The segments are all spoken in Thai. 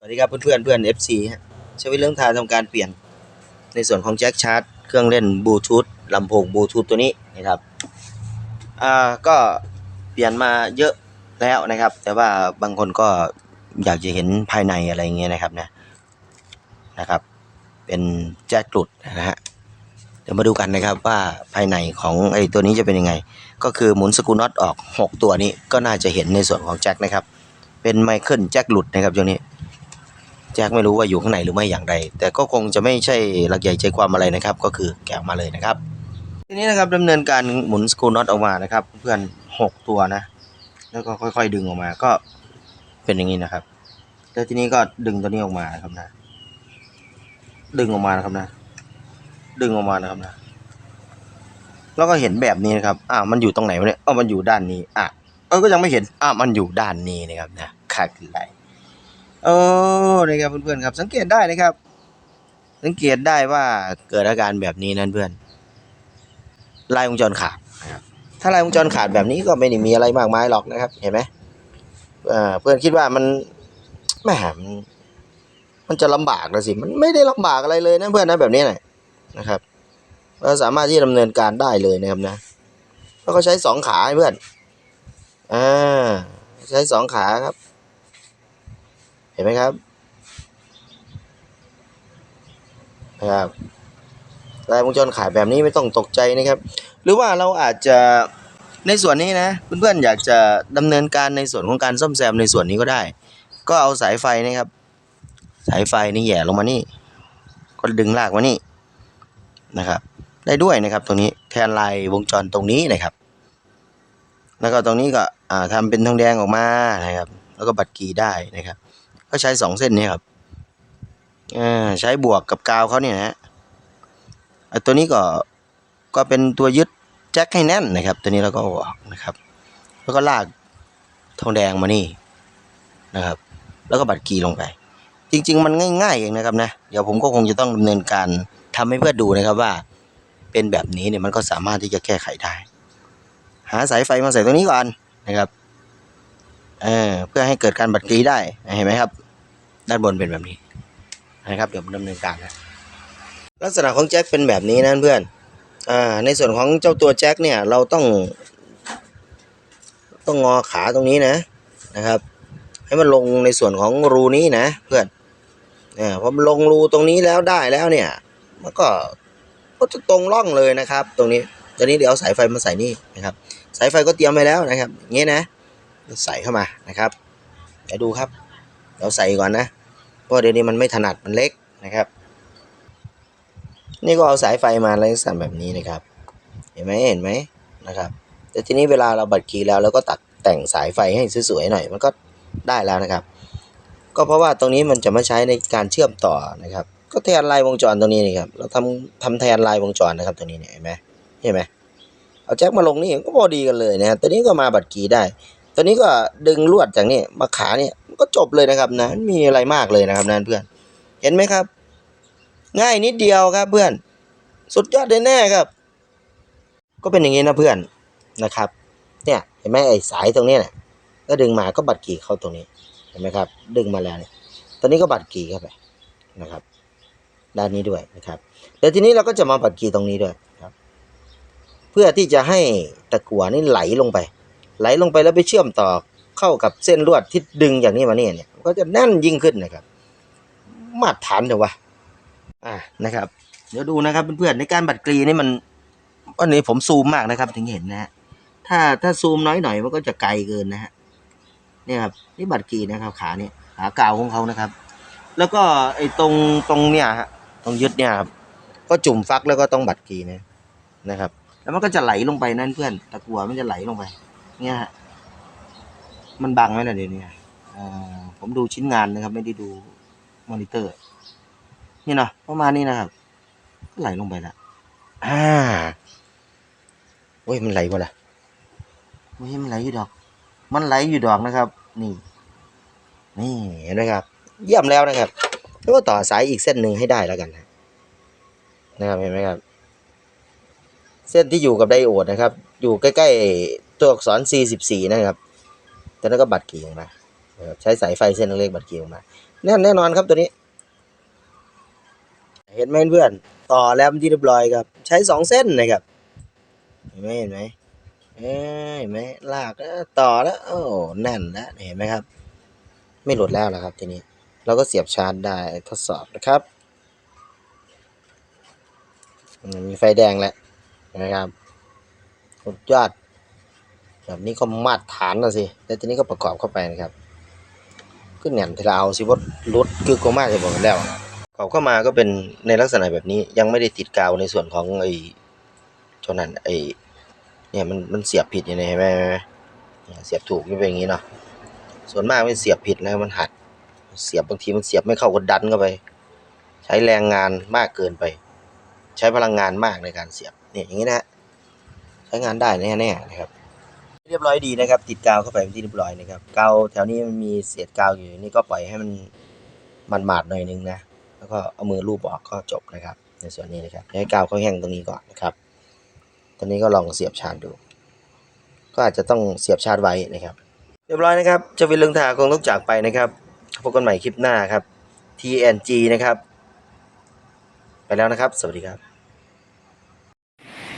สวัสดีครับเพื่อนๆเพื่อน FC ฮะชวิเรื่องทางทำการเปลี่ยนในส่วนของแจ็คชาร์จเครื่องเล่นบลูทูธลำโพงบลูทูธตัวนี้นะครับอ่าก็เปลี่ยนมาเยอะแล้วนะครับ แต่ว่าบางคนก็อยากจะเห็นภายในอะไรเงี้ยนะครับนะนะครับ เป็นแจ็คหลุดนะฮะเดี๋ยวมาดูกันนะครับว่าภายในของไอ้ตัวนี้จะเป็นยังไง ก็คือหมุนสกรูน็อตออก 6 ตัวนี้ก็น่าจะเห็นในส่วนของแจ็คนะครับ เป็นไมเคิลแจ็คหลุดนะครับช่วงนี้ แจ็คไม่รู้ว่าอยู่ข้างในหรือไม่อย่างไร แต่ก็คงจะไม่ใช่หลักใหญ่ใจความอะไรนะครับ ก็คือแกะออกมาเลยนะครับ ทีนี้นะครับดำเนินการหมุนสกรูน็อตออกมานะครับ เพื่อนหกตัวนะ แล้วก็ค่อย ๆ ดึงออกมาก็เป็นอย่างนี้นะครับ แล้วทีนี้ก็ดึงตัวนี้ออกมาครับนะ ดึงออกมานะครับนะ ดึงออกมานะครับนะ แล้วก็เห็นแบบนี้นะครับ อ่ามันอยู่ตรงไหนวะเนี่ยอ๋อมันอยู่ด้านนี้ อะเออก็ยังไม่เห็น อ่ามันอยู่ด้านนี้นะครับนะขาดไหล โอ้นะครับเพื่อนๆครับ สังเกตได้นะครับ สังเกตได้ว่าเกิดอาการแบบนี้นั่นเพื่อนลายวงจรขาดนะครับถ้าลายวงจรขาดแบบนี้ก็ไม่ได้มีอะไรมากมายหรอกนะครับ เห็นไหมเอ่อเพื่อนคิดว่ามันแหมมันมันจะลำบากนะสิ มันไม่ได้ลำบากอะไรเลยนะเพื่อนนะแบบนี้นะนะครับเราสามารถที่ดำเนินการได้เลยนะครับนะแล้วก็ใช้สองขาให้เพื่อนอ่าใช้สองขาครับเห็นไหมครับนะครับลายวงจรขายแบบนี้ไม่ต้องตกใจนะครับ หรือว่าเราอาจจะในส่วนนี้นะเพื่อนๆอยากจะดำเนินการในส่วนของการซ่อมแซมในส่วนนี้ก็ได้ ก็เอาสายไฟนะครับ สายไฟนี่แหย่ลงมานี่ ก็ดึงลากมานี่นะครับ ได้ด้วยนะครับตรงนี้แทนลายวงจรตรงนี้นะครับ แล้วก็ตรงนี้ก็อ่าทำเป็นทองแดงออกมานะครับ แล้วก็บัตรกีได้นะครับ ก็ใช้สองเส้นนี้ครับอใช้บวกกับกาวเขาเนี่ยนะฮะตัวนี้ก็ก็เป็นตัวยึดแจ็คให้แน่นนะครับ ตัวนี้เราก็ออกนะครับ แล้วก็ลากทองแดงมานี่นะครับ แล้วก็บัตรกีลงไป จริง ๆ มันง่ายๆเองนะครับนะเดี๋ยวผมก็คงจะต้องดำเนินการทำให้เพื่อดูนะครับว่า เป็นแบบนี้เนี่ยมันก็สามารถที่จะแก้ไขได้ หาสายไฟมาใส่ตรงนี้ก่อนนะครับ เออเพื่อให้เกิดการบัดกรีได้เห็นไหมครับ ด้านบนเป็นแบบนี้นะครับเดี๋ยวผมดำเนินการนะลักษณะของแจ็คเป็นแบบนี้นะเพื่อนอ่าในส่วนของเจ้าตัวแจ็คเนี่ยเราต้อง ต้องงอขาตรงนี้นะนะครับ ให้มันลงในส่วนของรูนี้นะ เพื่อนอ่าพอมันลงรูตรงนี้แล้วได้แล้วเนี่ยมันก็ก็จะตรงร่องเลยนะครับ ตรงนี้ตอนนี้เดี๋ยวเอาสายไฟมาใส่นี่นะครับ สายไฟก็เตรียมไว้แล้วนะครับอย่างงี้นะ ใส่เข้ามานะครับเดี๋ยวดูครับ เราใส่ก่อนนะ เพราะเดี๋ยวนี้มันไม่ถนัดมันเล็กนะครับ นี่ก็เอาสายไฟมาแล้วสั่นแบบนี้นะครับ เห็นไหมเห็นไหมนะครับ แต่ทีนี้เวลาเราบัดคีย์แล้วเราก็ตัดแต่งสายไฟให้สวยๆหน่อย มันก็ได้แล้วนะครับ ก็เพราะว่าตรงนี้มันจะมาใช้ในการเชื่อมต่อนะครับ ก็แทนลายวงจรตรงนี้นี่ครับเราทำทำแทนลายวงจรนะครับตรงนี้เนี่ยเห็นไหมเห็นไหมเอาแจ็คมาลงนี่ก็พอดีกันเลยนะตัวนี้ก็มาบัดคีย์ได้ ตัวนี้ก็ดึงลวดจากนี่มาขาเนี่ยก็จบเลยนะครับนะมมีอะไรมากเลยนะครับนั่นเพื่อน เห็นไหมครับ ง่ายนิดเดียวครับเพื่อน สุดยอดแน่ครับ ก็เป็นอย่างนี้นะเพื่อนนะครับ เนี่ยเห็นไหมไอ้สายตรงนี้เนี่ยก็ดึงมาก็บัดกี่เข้าตรงนี้เห็นไหมครับ ดึงมาแล้วเนี่ยตอนนี้ก็บัดกี่เข้าไปนะครับ ด้านนี้ด้วยนะครับเดี๋ยวทีนี้เราก็จะมาบัดกี่ตรงนี้ด้วยครับ เพื่อที่จะให้ตะกั่วนี่ไหลลงไป ไหลลงไปแล้วไปเชื่อมต่อเข้ากับเส้นลวดที่ดึงอย่างนี้มาเนี่ยเนี่ยก็จะแน่นยิ่งขึ้นนะครับ มาตรฐานเถอะวะอ่านะครับ เดี๋ยวดูนะครับเพื่อนๆในการบัดกรีนี่มันวันนี้ผมซูมมากนะครับ ถึงเห็นนะฮะถ้าถ้าซูมน้อยหน่อยมันก็จะไกลเกินนะฮะเนี่ยครับนี่บัดกรีนะครับ ขาเนี่ยขากาวของเขานะครับ แล้วก็ไอ้ตรงตรงเนี่ยฮะตรงยึดเนี่ยครับก็จุ่มฟักแล้วก็ต้องบัดกรีนะนะครับ แล้วมันก็จะไหลลงไปนั่นเพื่อนตะกัวมันจะไหลลงไป เนี่ยฮะมันบังไหมล่ะเดี๋ยวนี้ผมดูชิ้นงานนะครับ ไม่ได้ดูมอนิเตอร์ นี่เนาะประมาณนี้นะครับก็ไหลลงไปละอ่าโอ้ยมันไหลวะล่ะโอ้ยมันไหลอยู่ดอก มันไหลอยู่ดอกนะครับ นี่ นี่เห็นไหมครับ เยี่ยมแล้วนะครับแล้วก็ต่อสายอีกเส้นหนึ่งให้ได้แล้วกันนะนะครับเห็นไหมครับ เส้นที่อยู่กับไดโอดนะครับ อยู่ใกล้ๆ ตัวอักษร C14 นะครับแต่นั้นก็บัตรกี่ลงมาใช้สายไฟเส้นเล็กบัดคิวมาแน่นแน่นอนครับตัวนี้ เห็นไหมเพื่อนต่อแล้วที่เรียบร้อยครับ ใช้สองเส้นนะครับเห็นไหมเห็นไหมเห็นไหมลากแล้วต่อแล้วโอ้แน่นแล้วเห็นไหมครับ ไม่หลุดแล้วนะครับทีนี้ เราก็เสียบชาร์จได้ทดสอบนะครับมมีไฟแดงแล้วนะครับสุดยอด แบบนี้ก็มาตรฐานนะสิ แล้วทีนี้ก็ประกอบเข้าไปนะครับก็แหน่นทีละเอาสิว่ารุดคือก็มากจะบอกกันแล้วประกอบเข้ามาก็เป็นในลักษณะแบบนี้ยังไม่ได้ติดกาวในส่วนของไอ้เท่านั้นไอ้เนี่ยมันมันเสียบผิดอย่างไรไหมเห็นไหมเสียบถูกนี่เป็นอย่างนี้เนาะส่วนมากมันเสียบผิดแล้วมันหักเสียบบางทีมันเสียบไม่เข้าก็ดันเข้าไป ใช้แรงงานมากเกินไป ใช้พลังงานมากในการเสียบเนี่ยอย่างนี้นะฮะใช้งานได้แน่ๆนะครับ เรียบร้อยดีนะครับ ติดกาวเข้าไปเป็นที่เรียบร้อยนะครับกาวแถวนี้มันมีเศษกาวอยู่นี่ก็ปล่อยให้มันมันหมาดๆหน่อยนึงนะแล้วก็เอามือลูบออกก็จบนะครับ ในส่วนนี้นะครับให้กาวเขาแห้งตรงนี้ก่อนนะครับ ตอนนี้ก็ลองเสียบชาร์จดู ก็อาจจะต้องเสียบชาร์จไว้นะครับ เรียบร้อยนะครับเจะวินเรืองทาคงต้องจากไปนะครับพบกันใหม่คลิปหน้าครับ TNG นะครับ ไปแล้วนะครับ สวัสดีครับ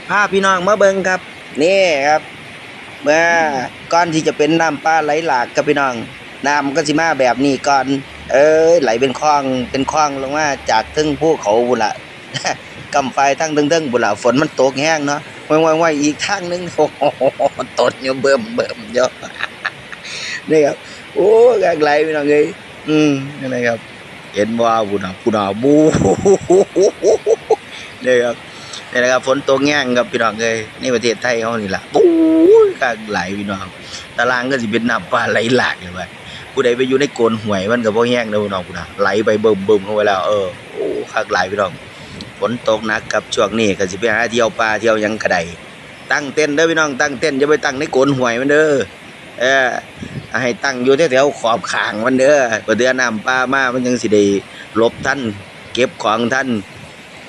พาพี่น้องมาเบิงครับ นี่ครับ เมื่อก่อนที่จะเป็นน้ำปลาไหลหลากครับพี่น้องน้ำก็สิมาแบบนี้ก่อน เอ้ยไหลเป็นคลองเป็นคลองลงมาจากทึ่งภูเขาบุละกำไฟทั้งทึ่งๆบุละฝนมันตกแห้งเนาะว่ายว่ายอีกทางหนึงโอ้โหตดอยู่เบิ่มเบิ่มเยอะนี่ครับโอ้กางไหลพี่น้องเอ้ยอืมนี่นะครับเห็นว่าบุญอะบุญอะบูนี่ครับ นี่นะครับฝนตกแง่งครับพี่น้องเอ้ยนี่ประเทศไทยเขานี่ล่ะบู๊กางไหลพี่น้องตารางก็สิเป็นน้ำปลาไหลหลากเลยว่าผู้ใดไปอยู่ในโกนห่วยมันก็บ่แห้งเด้อพี่น้องพุ่นะไหลไปเบิ่มเบิ่มเข้าไปแล้ว เออโอ้คักหลายพี่น้องฝนตกหนักครับช่วงนี้ก็สิไปหาเที่ยวป่าเที่ยวยังก็ไดตั้งเต้นเด้อพี่น้องตั้งเต้นท์อย่าไปตั้งในโกนห่วยมันเด้อเออให้ตั้งอยู่แถวๆขอบขางมันเด้อบ่เดือน้ำปลามามันยังสิได้ลบท่านเก็บของท่าน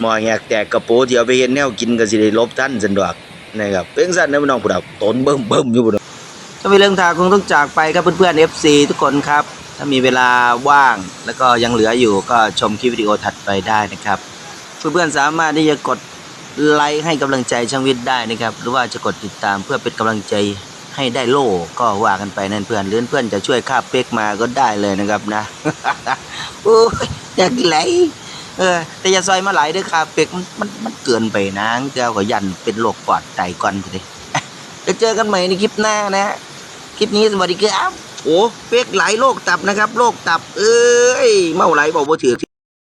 หมอแหกแตกกระโปงที่เอาไปเฮ็ดแนวกินก็สิได้ลบท่านซั่นดอกนะครับเป็นซั่นเด้อพี่น้องผู้ดาวตนเบิ่มเบิ่มอยู่พุ่นถ้ามีเรื่องทางคงต้องจากไปครับเพื่อนๆ FC ทุกคนครับ ถ้ามีเวลาว่างแล้วก็ยังเหลืออยู่ก็ชมคลิปวิดีโอถัดไปได้นะครับ เพื่อนๆสามารถที่จะกดไลค์ให้กำลังใจช่างวิทย์ได้นะครับ หรือว่าจะกดติดตามเพื่อเป็นกำลังใจให้ได้โล่ก็ว่ากันไปนั่นเพื่อนหรือเพื่อนจะช่วยค่าเป๊กมาก็ได้เลยนะครับนะ โอ้ยอยากไหล ออ แต่อย่าซอยมาไหลเด้วยค่าเป็กมันมันมันเกินไปนะเจ้าก็ยันเป็นโรคปอดไตก่อนเลยจะเจอกันใหม่ในคลิปหน้านะ คลิปนี้สวัสดีครับโอ้เป็กไหลโรคตับนะครับโรคตับ เอ้ยเมาไหลบอกว่าถือ